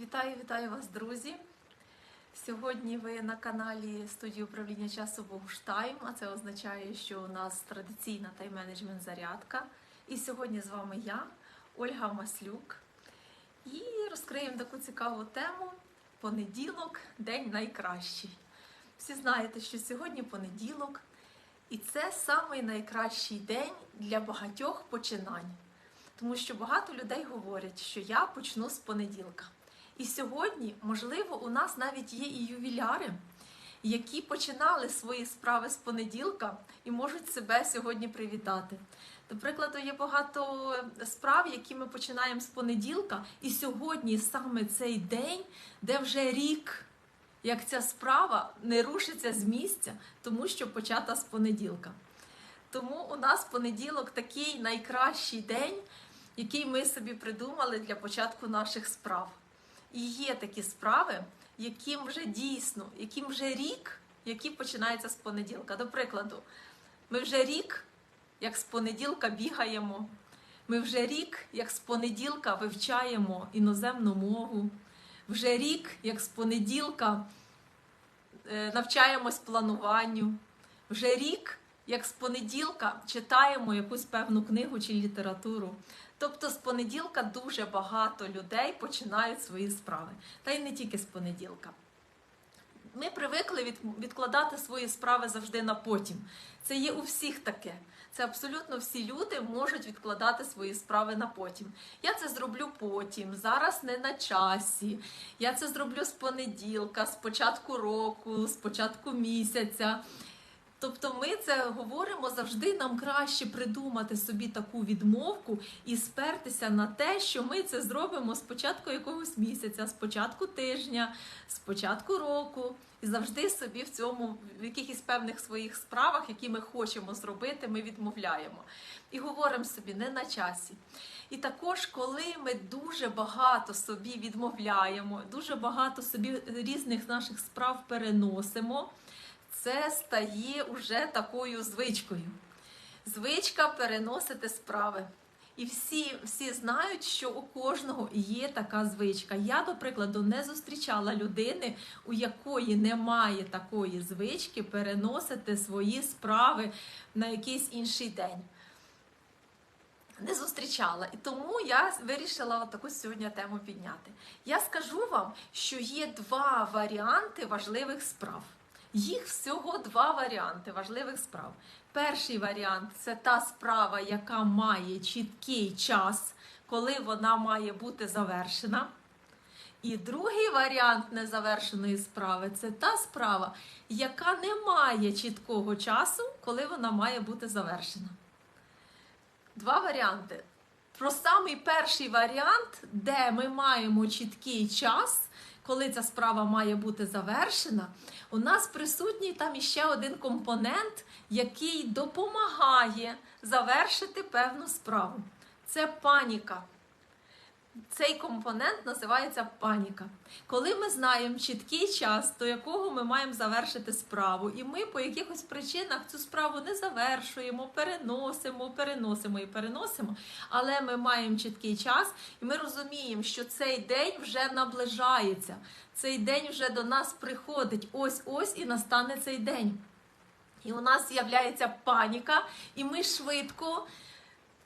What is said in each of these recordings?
Вітаю, вітаю вас, друзі! Сьогодні ви на каналі студії управління часу Богуштайм, а це означає, що у нас традиційна тайм-менеджмент зарядка. І сьогодні з вами я, Ольга Маслюк. І розкриємо таку цікаву тему понеділок день найкращий. Всі знаєте, що сьогодні понеділок, і це самий найкращий день для багатьох починань. Тому що багато людей говорять, що я почну з понеділка. І сьогодні, можливо, у нас навіть є і ювіляри, які починали свої справи з понеділка і можуть себе сьогодні привітати. До прикладу, є багато справ, які ми починаємо з понеділка, і сьогодні саме цей день, де вже рік, як ця справа не рушиться з місця, тому що почата з понеділка. Тому у нас понеділок такий найкращий день, який ми собі придумали для початку наших справ. І є такі справи, яким вже дійсно, яким вже рік, які починаються з понеділка. До прикладу, ми вже рік, як з понеділка бігаємо. Ми вже рік, як з понеділка вивчаємо іноземну мову. Вже рік, як з понеділка е, навчаємось плануванню. Вже рік, як з понеділка читаємо якусь певну книгу чи літературу. Тобто з понеділка дуже багато людей починають свої справи. Та й не тільки з понеділка. Ми привикли від, відкладати свої справи завжди на потім. Це є у всіх таке. Це абсолютно всі люди можуть відкладати свої справи на потім. Я це зроблю потім, зараз не на часі. Я це зроблю з понеділка, з початку року, з початку місяця. Тобто ми це говоримо завжди. Нам краще придумати собі таку відмовку і спертися на те, що ми це зробимо з початку якогось місяця, з початку тижня, з початку року, і завжди собі в цьому в якихось певних своїх справах, які ми хочемо зробити, ми відмовляємо і говоримо собі не на часі. І також, коли ми дуже багато собі відмовляємо, дуже багато собі різних наших справ переносимо це стає уже такою звичкою. Звичка переносити справи. І всі, всі знають, що у кожного є така звичка. Я, до прикладу, не зустрічала людини, у якої немає такої звички переносити свої справи на якийсь інший день. Не зустрічала. І тому я вирішила таку сьогодні тему підняти. Я скажу вам, що є два варіанти важливих справ. Їх всього два варіанти важливих справ. Перший варіант це та справа, яка має чіткий час, коли вона має бути завершена. І другий варіант незавершеної справи це та справа, яка не має чіткого часу, коли вона має бути завершена. Два варіанти. Про самий перший варіант, де ми маємо чіткий час, коли ця справа має бути завершена, у нас присутній там іще один компонент, який допомагає завершити певну справу. Це паніка. Цей компонент називається паніка. Коли ми знаємо чіткий час, до якого ми маємо завершити справу, і ми по якихось причинах цю справу не завершуємо, переносимо, переносимо і переносимо, але ми маємо чіткий час, і ми розуміємо, що цей день вже наближається, цей день вже до нас приходить. Ось ось і настане цей день. І у нас з'являється паніка, і ми швидко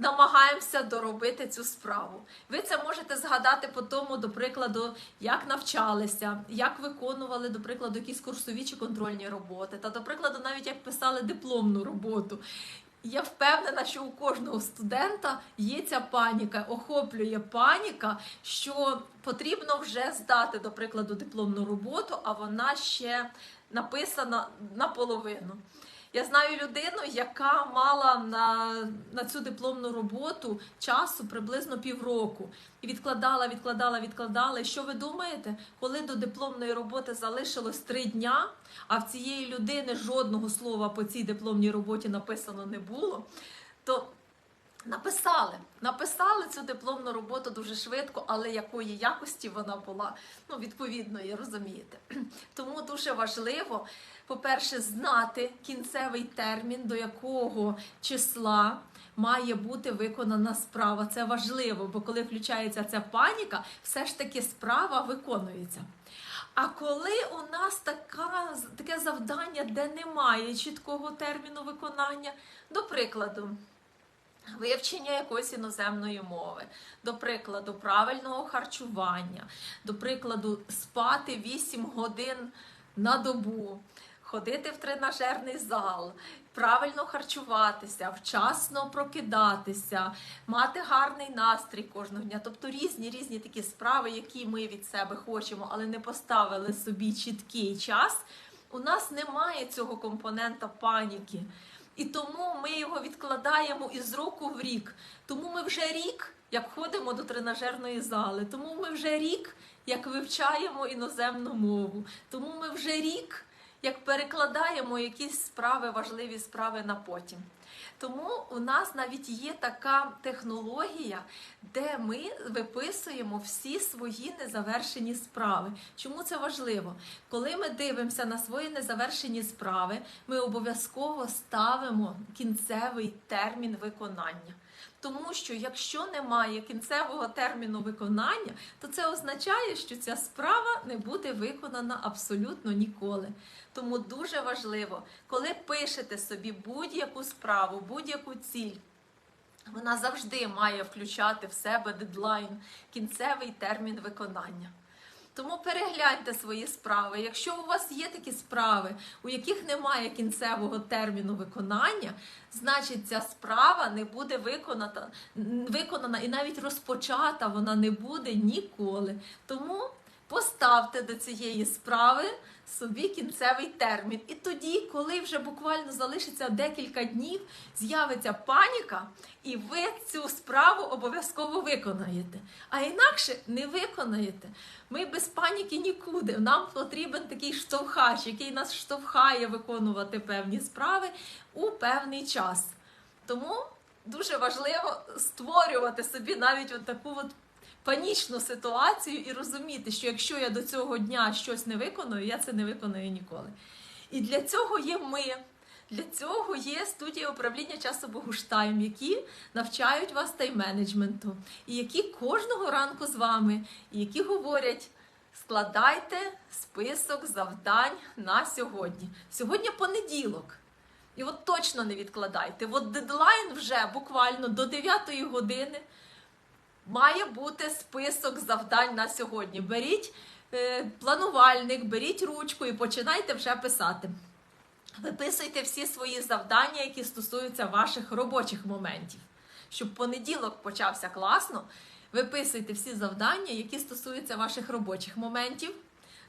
намагаємося доробити цю справу. Ви це можете згадати по тому, до прикладу, як навчалися, як виконували, до прикладу, якісь курсові чи контрольні роботи, та, до прикладу, навіть як писали дипломну роботу. Я впевнена, що у кожного студента є ця паніка, охоплює паніка, що потрібно вже здати, до прикладу, дипломну роботу, а вона ще написана наполовину. Я знаю людину, яка мала на, на цю дипломну роботу часу приблизно півроку. І відкладала, відкладала, відкладала. І що ви думаєте, коли до дипломної роботи залишилось три дня, а в цієї людини жодного слова по цій дипломній роботі написано не було, то Написали, написали цю дипломну роботу дуже швидко, але якої якості вона була, ну, відповідної, розумієте. Тому дуже важливо, по-перше, знати кінцевий термін, до якого числа має бути виконана справа. Це важливо, бо коли включається ця паніка, все ж таки справа виконується. А коли у нас така, таке завдання, де немає чіткого терміну виконання, до прикладу, вивчення якоїсь іноземної мови, до прикладу, правильного харчування, до прикладу, спати 8 годин на добу, ходити в тренажерний зал, правильно харчуватися, вчасно прокидатися, мати гарний настрій кожного дня. Тобто різні різні такі справи, які ми від себе хочемо, але не поставили собі чіткий час. У нас немає цього компонента паніки. І тому ми його відкладаємо із року в рік. Тому ми вже рік, як ходимо до тренажерної зали, тому ми вже рік, як вивчаємо іноземну мову, тому ми вже рік, як перекладаємо якісь справи, важливі справи на потім. Тому у нас навіть є така технологія, де ми виписуємо всі свої незавершені справи. Чому це важливо? Коли ми дивимося на свої незавершені справи, ми обов'язково ставимо кінцевий термін виконання. Тому що якщо немає кінцевого терміну виконання, то це означає, що ця справа не буде виконана абсолютно ніколи. Тому дуже важливо, коли пишете собі будь-яку справу, будь-яку ціль, вона завжди має включати в себе дедлайн, кінцевий термін виконання. Тому перегляньте свої справи. Якщо у вас є такі справи, у яких немає кінцевого терміну виконання, значить ця справа не буде виконана, виконана і навіть розпочата вона не буде ніколи. Тому поставте до цієї справи собі кінцевий термін. І тоді, коли вже буквально залишиться декілька днів, з'явиться паніка, і ви цю справу обов'язково виконаєте. А інакше не виконаєте. Ми без паніки нікуди. Нам потрібен такий штовхач, який нас штовхає виконувати певні справи у певний час. Тому дуже важливо створювати собі навіть от таку от панічну ситуацію і розуміти, що якщо я до цього дня щось не виконую, я це не виконую ніколи. І для цього є ми. Для цього є студія управління часу Богуштайм, які навчають вас тайм-менеджменту, і які кожного ранку з вами, і які говорять: складайте список завдань на сьогодні. Сьогодні понеділок. І от точно не відкладайте. От дедлайн вже буквально до 9 години має бути список завдань на сьогодні. Беріть е, планувальник, беріть ручку і починайте вже писати. Виписуйте всі свої завдання, які стосуються ваших робочих моментів. Щоб понеділок почався класно, виписуйте всі завдання, які стосуються ваших робочих моментів.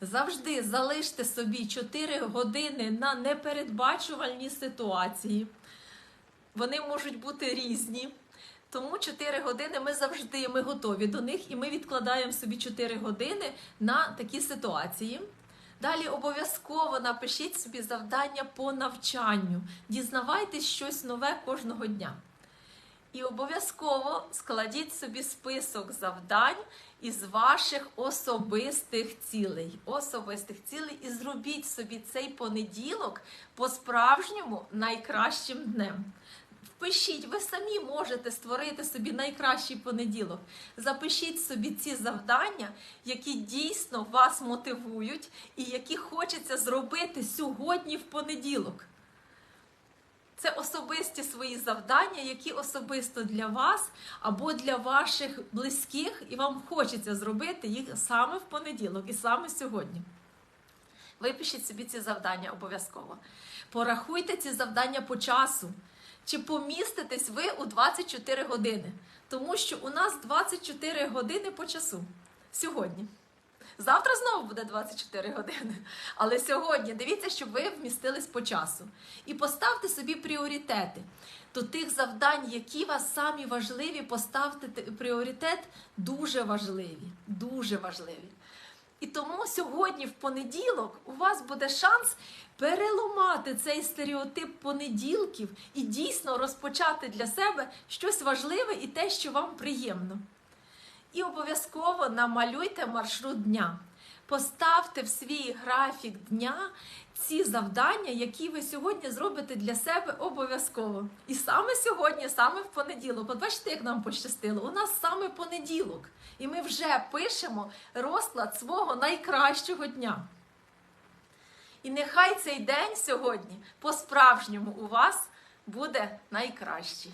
Завжди залиште собі 4 години на непередбачувальні ситуації. Вони можуть бути різні. Тому 4 години ми завжди ми готові до них, і ми відкладаємо собі 4 години на такі ситуації. Далі обов'язково напишіть собі завдання по навчанню, дізнавайтесь щось нове кожного дня. І обов'язково складіть собі список завдань із ваших особистих цілей. Особистих цілей і зробіть собі цей понеділок по-справжньому найкращим днем. Впишіть, ви самі можете створити собі найкращий понеділок. Запишіть собі ці завдання, які дійсно вас мотивують і які хочеться зробити сьогодні в понеділок. Це особисті свої завдання, які особисто для вас або для ваших близьких, і вам хочеться зробити їх саме в понеділок і саме сьогодні. Випишіть собі ці завдання обов'язково. Порахуйте ці завдання по часу. Чи поміститесь ви у 24 години? Тому що у нас 24 години по часу сьогодні. Завтра знову буде 24 години. Але сьогодні дивіться, щоб ви вмістились по часу. І поставте собі пріоритети. До тих завдань, які вас самі важливі, поставте пріоритет дуже важливі. Дуже важливі. І тому сьогодні, в понеділок, у вас буде шанс переламати цей стереотип понеділків і дійсно розпочати для себе щось важливе і те, що вам приємно. І обов'язково намалюйте маршрут дня. Поставте в свій графік дня ці завдання, які ви сьогодні зробите для себе обов'язково. І саме сьогодні, саме в понеділок. От бачите, як нам пощастило? У нас саме понеділок, і ми вже пишемо розклад свого найкращого дня. І нехай цей день сьогодні по-справжньому у вас буде найкращий.